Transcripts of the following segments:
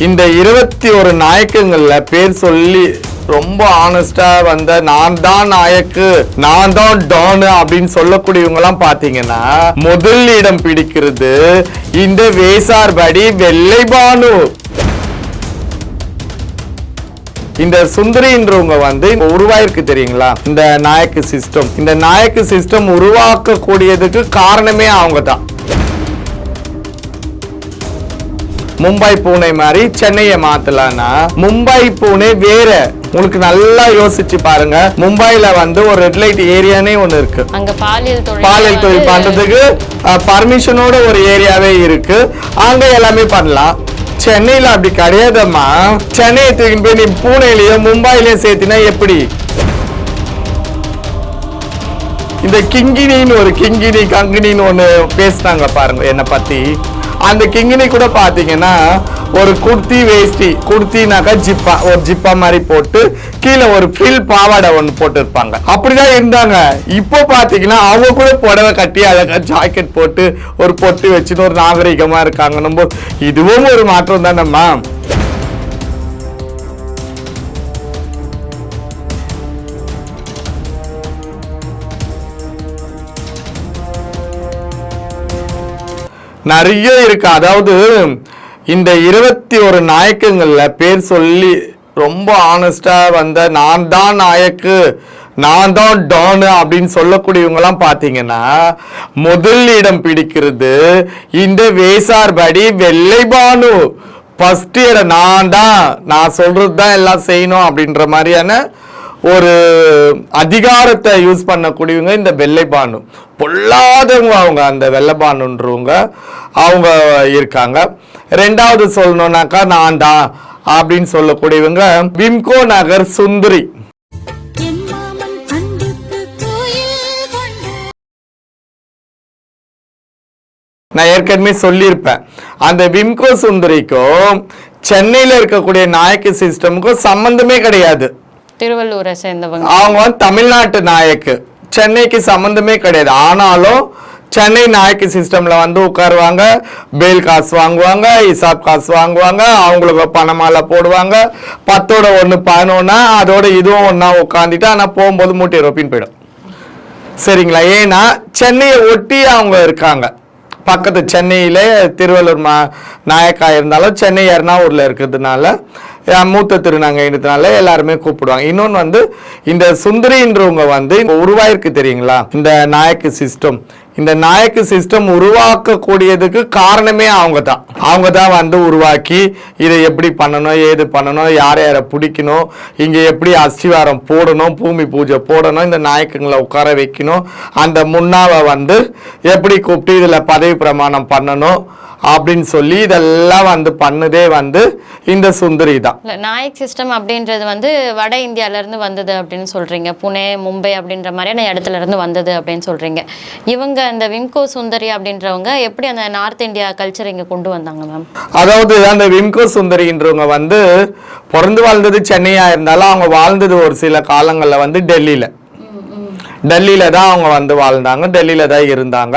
இந்த இருபத்தி ஒரு நாயக்கங்களில் பேர் சொல்லி ரொம்ப ஆனஸ்டா வந்த நான் தான் நாயக்கு நான் தான் டான் அப்படின்னு சொல்லக்கூடியவங்க எல்லாம் பாத்தீங்கன்னா முதல் இடம் பிடிக்கிறது இந்த வேசார்படி வெள்ளைபானு இந்த சுந்தரின்றவங்க வந்து உருவாயிருக்கு தெரியுங்களா? இந்த நாயக்கு சிஸ்டம் இந்த நாயக்கு சிஸ்டம் உருவாக்கக்கூடியதுக்கு காரணமே அவங்க தான் மும்பை பூனை மாதிரி சென்னையை மாத்தலாம்னா மும்பை பூனே வேற. உங்களுக்கு நல்லா யோசிச்சு பாருங்க. மும்பைல வந்து ஒரு ரெட் லைட் ஏரியானே ஒண்ணு இருக்கு. அங்க பாலியல் தொழில் பாலியல் தொழில் பண்றதுக்கு பர்மிஷனோட ஒரு ஏரியாவே இருக்கு. அங்க எல்லாமே பண்ணலாம். சென்னையில அப்படி கிடையாதம்மா. சென்னையை போய் நீ பூனேலயோ மும்பைலயோ சேர்த்தினா எப்படி? இந்த கிங்கினின்னு ஒரு கிங்கினி கங்கினின்னு ஒண்ணு பேசுனாங்க பாருங்க என்னை பத்தி. அந்த கிங்கினி கூட பாத்தீங்கன்னா ஒரு குர்த்தி வேஷ்டி குர்த்தினாக்கா ஜிப்பா ஒரு ஜிப்பா மாதிரி போட்டு கீழே ஒரு ஃபில் பாவாடை ஒன்று போட்டிருப்பாங்க. அப்படிதான் இருந்தாங்க. இப்போ பார்த்தீங்கன்னா அவங்க கூட புடவை கட்டி அழகாக ஜாக்கெட் போட்டு ஒரு பொட்டு வச்சுட்டு ஒரு நாகரிகமாக இருக்காங்க. நம்ம இதுவும் ஒரு மாற்றம் தானேம்மா நிறைய இருக்கு. அதாவது இந்த இருபத்தி ஒரு நாயக்கங்களில் பேர் சொல்லி ரொம்ப ஆனஸ்டாக வந்த நான் தான் நாயக்கு நான் தான் டானு அப்படின்னு சொல்லக்கூடியவங்களாம் பார்த்தீங்கன்னா முதல் இடம் பிடிக்கிறது இந்த வேசார்படி வெள்ளைபானு ஃபஸ்ட் இடம் நான் தான் நான் சொல்கிறது தான் எல்லாம் செய்யணும் அப்படின்ற மாதிரியான ஒரு அதிகாரத்தை யூஸ் பண்ணக்கூடியவங்க இந்த வெள்ளைபானு பொல்லாதவங்க அவங்க அந்த வெள்ளைபானுன்றவங்க அவங்க இருக்காங்க. ரெண்டாவது சொல்லணும்னாக்கா நான் தான் அப்படின்னு சொல்லக்கூடியவங்க விம்கோ நகர் சுந்தரி. நான் ஏற்கனவே சொல்லியிருப்பேன். அந்த விம்கோ சுந்தரிக்கும் சென்னையில இருக்கக்கூடிய நாயக்கு சிஸ்டமுக்கும் சம்பந்தமே கிடையாது. திருவள்ளூரை சேர்ந்தவங்க. அவங்க வந்து தமிழ்நாட்டு நாயக்கு. சென்னைக்கு சம்மந்தமே கிடையாது. ஆனாலும் சென்னை நாயக்கு சிஸ்டம்ல வந்து உட்காருவாங்க. பெயில் காசு வாங்குவாங்க இசாப் காசு வாங்குவாங்க அவங்களுக்கு பணமாலை போடுவாங்க. பத்தோட ஒன்று பதினொன்னா அதோட இதுவும் ஒன்றா உட்காந்துட்டு ஆனால் போகும்போது மூட்டை ரொப்பின்னு போயிடும். சரிங்களா? ஏன்னா சென்னையை ஒட்டி அவங்க இருக்காங்க. பக்கத்து சென்னையிலே திருவள்ளூர் மா நாயக்கா இருந்தாலும் சென்னை எர்ணாவூரில் இருக்கிறதுனால மூத்த திருநங்கைன்றதுனால எல்லாருமே கூப்பிடுவாங்க. இன்னொன்று வந்து இந்த சுந்தரின்றவங்க வந்து உருவாயிருக்கு தெரியுங்களா? இந்த நாயக்கு சிஸ்டம். இந்த நாயக்கு சிஸ்டம் உருவாக்கக்கூடியதுக்கு காரணமே அவங்க தான் அவங்க தான் வந்து உருவாக்கி இதை எப்படி பண்ணணும் ஏது பண்ணணும் யாரை யாரை பிடிக்கணும் இங்கே எப்படி அஸ்திவாரம் போடணும் பூமி பூஜை போடணும் இந்த நாயக்கங்களை உட்கார வைக்கணும். அந்த முன்னாவை வந்து எப்படி கூப்பிட்டு இதில் பதவி பிரமாணம் பண்ணணும் அப்படின்னு சொல்லி இதெல்லாம் வந்து பண்ணதே வந்து இந்த சுந்தரி தான். நாயக் சிஸ்டம் அப்படின்றது வந்து வட இந்தியால இருந்து வந்தது அப்படின்னு சொல்றீங்க. புனே மும்பை அப்படின்ற மாதிரியான இடத்துல இருந்து வந்தது அப்படின்னு சொல்றீங்க. இவங்க அந்த விம்கோ சுந்தரி அப்படின்றவங்க எப்படி அந்த நார்த் இந்தியா கல்ச்சர் இங்க கொண்டு வந்தாங்க மேம் அதாவது அந்த விம்கோ சுந்தரின்றவங்க வந்து பிறந்து வாழ்ந்தது சென்னையா இருந்தாலும் அவங்க வாழ்ந்தது ஒரு சில காலங்களில் வந்து டெல்லியில. டெல்லியில் தான் அவங்க வந்து வாழ்ந்தாங்க டெல்லியில் தான் இருந்தாங்க.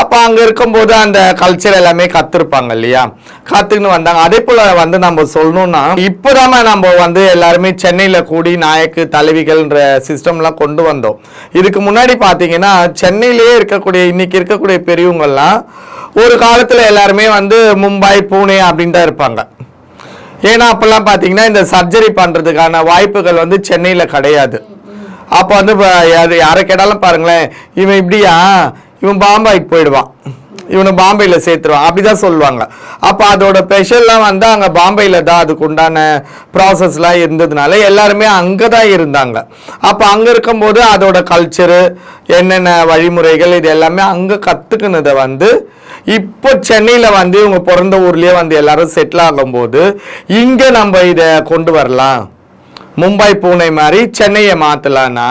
அப்போ அங்கே இருக்கும்போது அந்த கல்ச்சர் எல்லாமே கற்றுருப்பாங்க இல்லையா? கற்றுக்குன்னு வந்தாங்க. அதே போல் வந்து நம்ம சொல்லணும்னா இப்போதான் நம்ம வந்து எல்லாருமே சென்னையில் கூடி நாயக்கு தலைவிகள்ன்ற சிஸ்டம்லாம் கொண்டு வந்தோம். இதுக்கு முன்னாடி பார்த்தீங்கன்னா சென்னையிலேயே இருக்கக்கூடிய இன்னைக்கு இருக்கக்கூடிய பெரியவங்கள்லாம் ஒரு காலத்தில் எல்லாருமே வந்து மும்பை பூனே அப்படின்னு தான் இருப்பாங்க. ஏன்னா அப்போல்லாம் பார்த்தீங்கன்னா இந்த சர்ஜரி பண்ணுறதுக்கான வாய்ப்புகள் வந்து சென்னையில் கிடையாது. அப்போ வந்து அது யாரை கேட்டாலும் பாருங்களேன் இவன் இப்படியா? இவன் பாம்பாய்க்கு போயிடுவான். இவனை பாம்பேயில் சேர்த்துருவான். அப்படிதான் சொல்லுவாங்க. அப்போ அதோட ஸ்பெஷல்லாம் வந்து அங்கே பாம்பேயில் தான் அதுக்கு உண்டான ப்ராசஸ்லாம் இருந்ததுனால எல்லாருமே அங்கே தான் இருந்தாங்க. அப்போ அங்கே இருக்கும்போது அதோட கல்ச்சரு என்னென்ன வழிமுறைகள் இது எல்லாமே அங்கே கற்றுக்கினதை வந்து இப்போ சென்னையில் வந்து இவங்க பிறந்த ஊர்லேயே வந்து எல்லாரும் செட்டில் ஆகும்போது இங்கே நம்ம இதை கொண்டு வரலாம். மும்பை பூனை மாதிரி சென்னையை மாத்தலாம்னா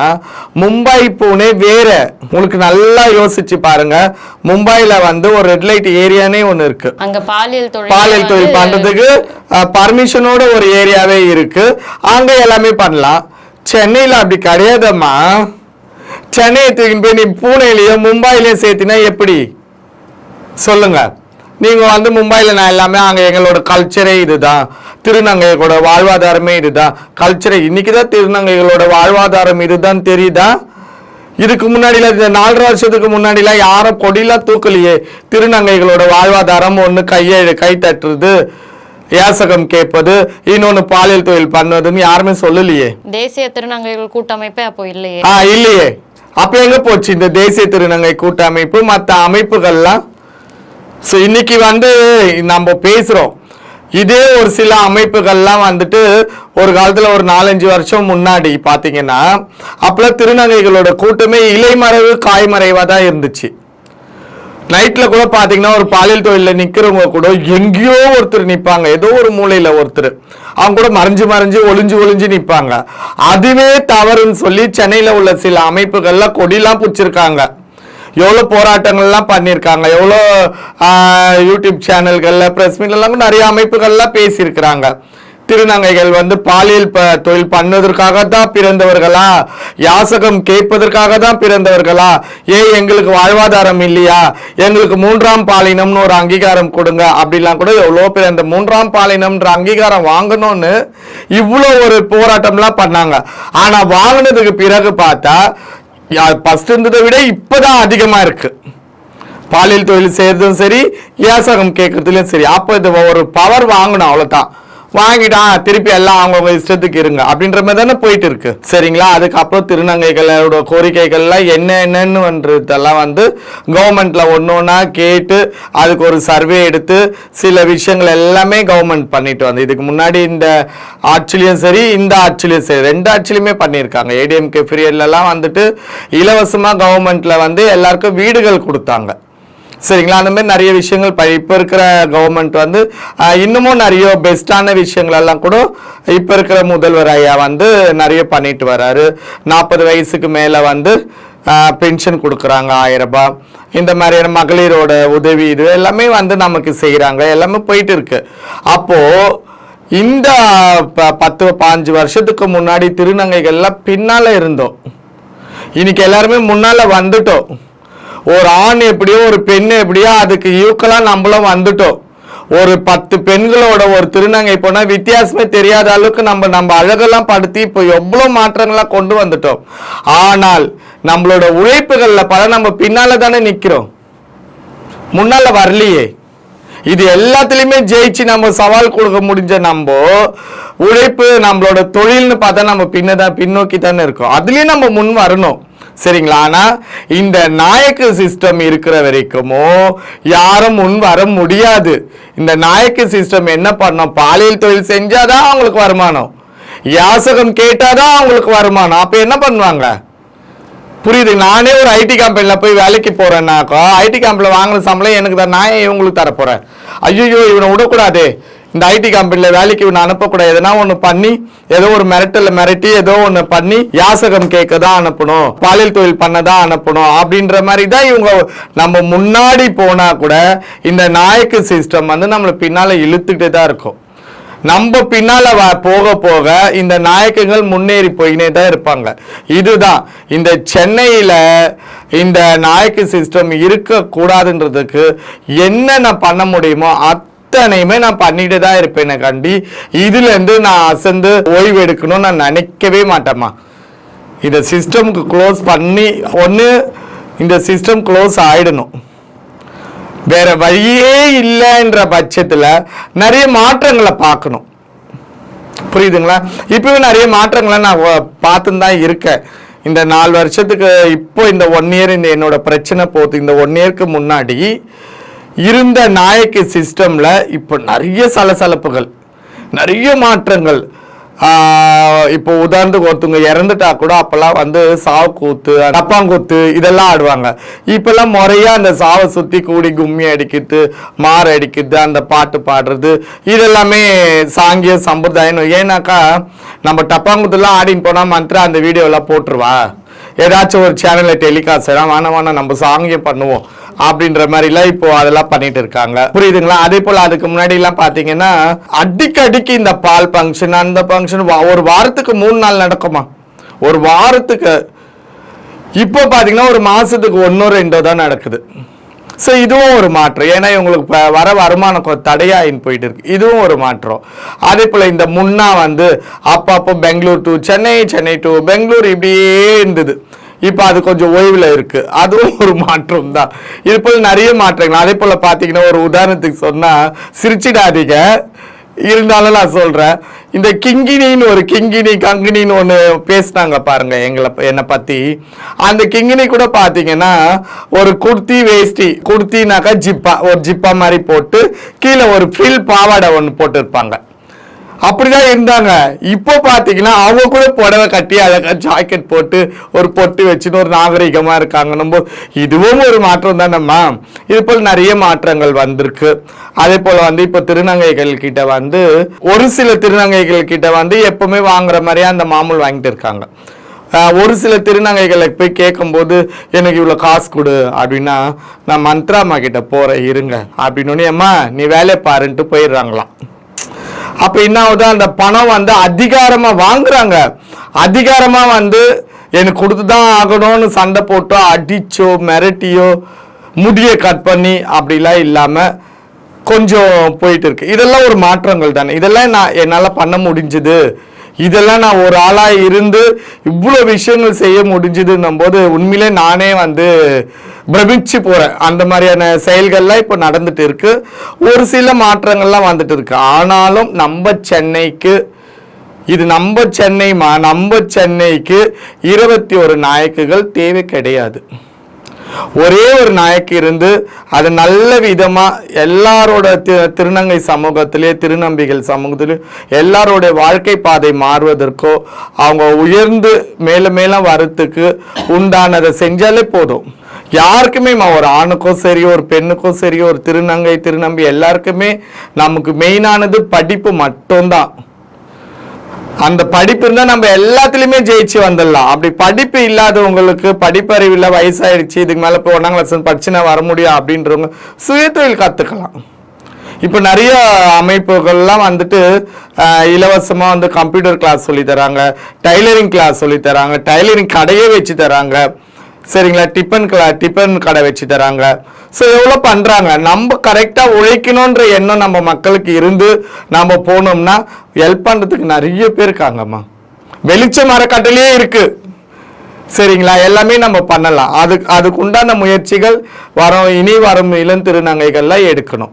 மும்பை பூனே வேற. உங்களுக்கு நல்லா யோசிச்சு பாருங்க. மும்பைல வந்து ஒரு ரெட் லைட் ஏரியானே ஒன்று இருக்கு. அங்க பாலியல் தொழில் பாலியல் தொழில் பண்றதுக்கு பர்மிஷனோட ஒரு ஏரியாவே இருக்கு. அங்க எல்லாமே பண்ணலாம். சென்னையில அப்படி கிடையாதம்மா. சென்னையை தூக்கிட்டு போய் நீ பூனேலயோ மும்பைலயோ சேர்த்தினா எப்படி? சொல்லுங்க. நீங்க வந்து மும்பைல நான் எல்லாமே அங்க எங்களோட கல்ச்சரே இதுதான். திருநங்கைகளோட வாழ்வாதாரமே இதுதான். கல்ச்சரே இன்னைக்கு தான் திருநங்கைகளோட வாழ்வாதாரம் இதுதான் தெரியுதா? இதுக்கு முன்னாடிலாம் இந்த நாலரை வருஷத்துக்கு முன்னாடிலாம் யாரும் கொடிலாம் தூக்கலையே. திருநங்கைகளோட வாழ்வாதாரம் ஒன்று கையை கை தட்டுறது யாசகம் கேட்பது இன்னொன்று பாலியல் தொழில் பண்ணுவதுன்னு யாருமே சொல்லலையே. தேசிய திருநங்கைகள் கூட்டமைப்பே அப்போ இல்லையே. ஆ இல்லையே. அப்ப எங்க போச்சு இந்த தேசிய திருநங்கை கூட்டமைப்பு? மற்ற அமைப்புகள்லாம்? ஸோ இன்னைக்கு வந்து நம்ம பேசுகிறோம் இதே ஒரு சில அமைப்புகள்லாம் வந்துட்டு ஒரு காலத்தில் ஒரு நாலஞ்சு வருஷம் முன்னாடி பார்த்தீங்கன்னா அப்போல்லாம் திருநங்கைகளோட கூட்டமே இலைமறைவு காய்மறைவாக தான் இருந்துச்சு. நைட்டில் கூட பார்த்தீங்கன்னா ஒரு பாலியல் தொழிலில் நிற்கிறவங்க கூட எங்கேயோ ஒருத்தர் நிற்பாங்க ஏதோ ஒரு மூலையில் ஒருத்தர். அவங்க கூட மறைஞ்சு மறைஞ்சு ஒளிஞ்சு ஒளிஞ்சு நிற்பாங்க அதுவே தவறுன்னு சொல்லி சென்னையில் உள்ள சில அமைப்புகள்லாம் கொடிலாம் பிடிச்சிருக்காங்க. எவ்வளோ போராட்டங்கள்லாம் பண்ணியிருக்காங்க எவ்வளோ யூடியூப் சேனல்களில் ப்ரெஸ் மீட்லாம் நிறைய அமைப்புகள்லாம் பேசியிருக்கிறாங்க. திருநங்கைகள் வந்து பாலியல் ப- தொழில் பண்ணுவதற்காக தான் பிறந்தவர்களா? யாசகம் கேட்பதற்காக தான் பிறந்தவர்களா? ஏன் எங்களுக்கு வாழ்வாதாரம் இல்லையா? எங்களுக்கு மூன்றாம் பாலினம்னு ஒரு அங்கீகாரம் கொடுங்க. அப்படிலாம் கூட எவ்வளோ பேர் அந்த மூன்றாம் பாலினம்ன்ற அங்கீகாரம் வாங்கணும்னு இவ்வளோ ஒரு போராட்டம்லாம் பண்ணாங்க. ஆனால் வாங்கினதுக்கு பிறகு பார்த்தா ஃபஸ்ட் இருந்ததை விட இப்போதான் அதிகமா இருக்கு. பாலியல் தொழில் செய்யறதும் சரி யாசகம் கேட்கறதுலயும் சரி அப்போ இது ஒரு பவர் வாங்கணும் அவ்வளவுதான். வாங்கிட்டான் திருப்பி எல்லாம் அவங்கவுங்க இஷ்டத்துக்கு இருங்க. அப்படின்ற மாதிரி தானே போயிட்டு இருக்கு. சரிங்களா? அதுக்கப்புறம் திருநங்கைகளோட கோரிக்கைகள்லாம் என்ன என்னன்னு வந்து கவர்மெண்ட்ல ஒன்று ஒன்றா கேட்டு அதுக்கு ஒரு சர்வே எடுத்து சில விஷயங்கள் எல்லாமே கவர்மெண்ட் பண்ணிட்டு வந்து. இதுக்கு முன்னாடி இந்த ஆட்சிலையும் சரி இந்த ஆட்சிலையும் சரி ரெண்டு ஆட்சிலையுமே பண்ணியிருக்காங்க. ஏடிஎம்கே பீரியட்லலாம் வந்துட்டு இலவசமாக கவர்மெண்ட்ல வந்து எல்லாருக்கும் வீடுகள் கொடுத்தாங்க. சரிங்களா? அந்த மாதிரி நிறைய விஷயங்கள் இப்போ இருக்கிற கவர்மெண்ட் வந்து இன்னமும் நிறைய பெஸ்ட்டான விஷயங்கள் எல்லாம் கூட இப்போ இருக்கிற முதல்வர் ஐயா வந்து நிறைய பண்ணிட்டு வராரு. நாற்பது வயசுக்கு மேலே வந்து பென்ஷன் கொடுக்குறாங்க ஆயிரம் ரூபாய். இந்த மாதிரியான மகளிரோட உதவி இது எல்லாமே வந்து நமக்கு செய்கிறாங்க எல்லாமே போயிட்டு இருக்கு. அப்போது இந்த ப- பத்து பாஞ்சு வருஷத்துக்கு முன்னாடி திருநங்கைகள்லாம் பின்னால் இருந்தோம். இன்னைக்கு எல்லாருமே முன்னால் வந்துட்டோம். ஒரு ஆண் எப்படியோ ஒரு பெண் எப்படியோ அதுக்கு ஈக்குவலா நம்மளும் வந்துட்டோம். ஒரு பத்து பெண்களோட ஒரு திருநங்கை போனா வித்தியாசமே தெரியாத அளவுக்கு நம்ம நம்ம அழகெல்லாம் படுத்தி இப்போ எவ்வளவு மாற்றங்களா கொண்டு வந்துட்டோம். ஆனால் நம்மளோட உழைப்புகள்ல பல நம்ம பின்னால தானே நிக்கிறோம். முன்னால வரலையே. இது எல்லாத்துலயுமே ஜெயிச்சு நம்ம சவால் கொடுக்க முடிஞ்ச நம்ம உழைப்பு நம்மளோட தொழில்னு பார்த்தா நம்ம பின்னதான் பின்னோக்கி தானே இருக்கோம். அதுலயும் நம்ம முன் வரணும். சரிங்களா ஆனால் இந்த நாயக்கு சிஸ்டம் இருக்கிற வரைக்குமோ யாரும் முன் வர முடியாது. இந்த நாயக்கு சிஸ்டம் என்ன பண்ணோம்? பாலியல் தொழில் செஞ்சாதான் அவங்களுக்கு வருமானம். யாசகம் கேட்டாதான் அவங்களுக்கு வருமானம். அப்போ என்ன பண்ணுவாங்க? புரியுது. நானே ஒரு ஐடி கம்பெனியில் போய் வேலைக்கு போகிறேன்னாக்கா ஐடி கம்பெனியில் வாங்கின சம்பளம் எனக்கு தான். நான் இவங்களுக்கு தரப்போகிறேன் ஐயோ இவனை விடக்கூடாது. இந்த ஐடி கம்பெனில வேலைக்கு இவனை அனுப்பக்கூடாது. எதனா ஒன்று பண்ணி ஏதோ ஒரு மிரட்டல மிரட்டி ஏதோ ஒன்று பண்ணி யாசகம் கேட்க தான் அனுப்பணும். பாலியல் தொழில் பண்ண தான் அனுப்பணும். அப்படின்ற மாதிரி தான் இவங்க நம்ம முன்னாடி போனா கூட இந்த நாயக்கு சிஸ்டம் வந்து நம்மளை பின்னால் இழுத்துக்கிட்டே தான் இருக்கும். நம்ம பின்னால வ- போக போக இந்த நாயக்கங்கள் முன்னேறி போயினே தான் இருப்பாங்க. இதுதான். இந்த சென்னையில இந்த நாயக்கு சிஸ்டம் இருக்க கூடாதுன்றதுக்கு என்னென்ன பண்ண முடியுமோ அத்தனையுமே நான் பண்ணிட்டு தான் இருப்பேனே கண்டி. இதுல இருந்து நான் அசந்து ஓய்வு எடுக்கணும்னு நான் நினைக்கவே மாட்டேம்மா. இந்த சிஸ்டம்க்கு க்ளோஸ் பண்ணி ஒன்று இந்த சிஸ்டம் க்ளோஸ் ஆயிடணும். வேற வழியே இல்லைன்ற பட்சத்தில் நிறைய மாற்றங்களை பார்க்கணும். புரியுதுங்களா? இப்பவே நிறைய மாற்றங்களை நான் பார்த்துன்னு தான் இருக்கேன். இந்த நாலு வருஷத்துக்கு இப்போ இந்த ஒன் இயர் இந்த என்னோட பிரச்சனை போகுது. இந்த ஒன் இயருக்கு முன்னாடி இருந்த நாயக்கு சிஸ்டம்ல இப்போ நிறைய சலசலப்புகள் நிறைய மாற்றங்கள். இப்போ உதாரணத்துக்கு ஒருத்தவங்க இறந்துட்டா கூட அப்போல்லாம் வந்து சாவு கூத்து டப்பாங்கூத்து இதெல்லாம் ஆடுவாங்க. இப்போல்லாம் முறையாக அந்த சாவை சுற்றி கூடி கும்மி அடிக்கிறது மாற அடிக்கிறது அந்த பாட்டு பாடுறது இதெல்லாமே சாங்கிய சம்பிரதாயம் ஏன்னாக்கா நம்ம டப்பாங்குத்துலாம் ஆடின்னு போனால் மந்த்ரா அந்த வீடியோலாம் போட்டுருவா. ஏதாச்சும் ஒரு சேனல்ல டெலிகாஸ்ட் வேணாம் வேணாம் நம்ம சாங்கியம் பண்ணுவோம் அப்படின்ற மாதிரிலாம் இப்போ அதெல்லாம் பண்ணிட்டு இருக்காங்க. புரியுதுங்களா? அதே போல அதுக்கு முன்னாடி எல்லாம் பாத்தீங்கன்னா அடிக்கடிக்கு இந்த பால் ஃபங்க்ஷன் அந்த ஃபங்க்ஷன் ஒரு வாரத்துக்கு மூணு நாள் நடக்குமா? ஒரு வாரத்துக்கு. இப்போ பாத்தீங்கன்னா ஒரு மாசத்துக்கு ஒன்னோ ரெண்டோ தான் நடக்குது. ஸோ இதுவும் ஒரு மாற்றம் ஏன்னா இவங்களுக்கு வர வருமானம் கொ- தடையாயின்னு போயிட்டு இருக்கு இதுவும் ஒரு மாற்றம் அதே போல் இந்த முன்னா வந்து அப்பப்போ பெங்களூர் டு சென்னை சென்னை டு பெங்களூர் இப்படியே இருந்தது. இப்போ அது கொஞ்சம் ஓய்வில் இருக்கு. அதுவும் ஒரு மாற்றம் தான். இது போல் நிறைய மாற்றங்கள். அதே போல் பார்த்தீங்கன்னா ஒரு உதாரணத்துக்கு சொன்னால் சிரிச்சிடாதீங்க. இருந்தாலும் நான் சொல்கிறேன் இந்த கிங்கினின்னு ஒரு கிங்கினி கங்கினின்னு ஒன்று பேசினாங்க பாருங்க எங்களை என்னை பற்றி அந்த கிங்கினி கூட பார்த்தீங்கன்னா ஒரு குர்த்தி வேஷ்டி குர்த்தினாக்கா ஜிப்பா ஒரு ஜிப்பா மாதிரி போட்டு கீழே ஒரு ஃபில் பாவாடை ஒன்று போட்டிருப்பாங்க. அப்படிதான் இருந்தாங்க. இப்போ பார்த்தீங்கன்னா அவங்க கூட புடவை கட்டி அழகா ஜாக்கெட் போட்டு ஒரு பொட்டு வச்சுன்னு ஒரு நாகரிகமாக இருக்காங்க. நம்ம இதுவும் ஒரு மாற்றம் தானேம்மா. இது போல் நிறைய மாற்றங்கள் வந்திருக்கு. அதே போல் வந்து இப்போ திருநங்கைகள் கிட்ட வந்து ஒரு சில திருநங்கைகள் கிட்ட வந்து எப்பவுமே வாங்குற மாதிரியே அந்த மாமூல் வாங்கிட்டு இருக்காங்க. ஒரு சில திருநங்கைகளுக்கு போய் கேட்கும்போது எனக்கு இவ்வளோ காசு கொடு அப்படின்னா நான் மந்த்ராமா கிட்ட போகிறேன் இருங்க அப்படின்னு அம்மா நீ வேலையை பாருன்ட்டு போயிடுறாங்களாம். அப்ப என்ன ஆகுது? அந்த பணம் வந்து அதிகாரமா வாங்குறாங்க. அதிகாரமா வந்து எனக்கு கொடுத்துதான் ஆகணும்னு சண்டை போட்டோ அடிச்சோ மிரட்டியோ முடியை கட் பண்ணி அப்படிலாம் இல்லாம கொஞ்சம் போயிட்டு இருக்கு. இதெல்லாம் ஒரு மாற்றங்கள் தானே. இதெல்லாம் நான் என்னால பண்ண முடிஞ்சது. இதெல்லாம் நான் ஒரு ஆளாக இருந்து இவ்வளோ விஷயங்கள் செய்ய முடிஞ்சதுன்னும் போது உண்மையிலே நானே வந்து பிரமிச்சு போகிறேன் அந்த மாதிரியான செயல்கள்லாம் இப்போ நடந்துட்டு இருக்கு. ஒரு சில மாற்றங்கள்லாம் வந்துட்டு இருக்கு. ஆனாலும் நம்ம சென்னைக்கு இது நம்ம சென்னைமா நம்ம சென்னைக்கு இருபத்தி ஒரு நாயக்குகள் தேவை கிடையாது. ஒரே ஒரு நாயக்கு இருந்து அது நல்ல விதமாக எல்லாரோட தி- திருநங்கை சமூகத்திலே திருநம்பிகள் சமூகத்திலே எல்லாரோடைய வாழ்க்கை பாதை மாறுவதற்கோ அவங்க உயர்ந்து மேலும் மேலும் வரத்துக்கு உண்டானதை செஞ்சாலே போதும். யாருக்குமே ஒரு ஆணுக்கும் சரி ஒரு பெண்ணுக்கும் சரி ஒரு திருநங்கை திருநம்பி எல்லாருக்குமே நமக்கு மெயினானது படிப்பு மட்டும்தான். அந்த படிப்பு இருந்தா நம்ம எல்லாத்துலயுமே ஜெயிச்சு வந்துடலாம். அப்படி படிப்பு இல்லாதவங்களுக்கு படிப்பறிவு இல்ல வயசாயிடுச்சு இதுக்கு மேல இப்போ ஒன்றாம் கிளாஸ் படிச்சு நான் வர முடியும் அப்படின்றவங்க சுயதொழில் கத்துக்கலாம். இப்போ நிறைய அமைப்புகள்லாம் வந்துட்டு இலவசமாக வந்து கம்ப்யூட்டர் கிளாஸ் சொல்லி தராங்க டைலரிங் கிளாஸ் சொல்லி தராங்க டைலரிங் கடையே வச்சு தராங்க. சரிங்களா? டிஃபன் கிளா டிஃபன் கடை வச்சு தராங்க. ஸோ எவ்வளோ பண்ணுறாங்க நம்ம கரெக்டாக உழைக்கணுன்ற எண்ணம் நம்ம மக்களுக்கு இருந்து நம்ம போனோம்னா ஹெல்ப் பண்ணுறதுக்கு நிறைய பேர் இருக்காங்கம்மா. வெளிச்ச மரக்கட்டிலே இருக்குது சரிங்களா? எல்லாமே நம்ம பண்ணலாம். அதுக்கு அதுக்கு உண்டான முயற்சிகள் வரும். இனி வரும் இளம் திருநங்கைகள்லாம் எடுக்கணும்.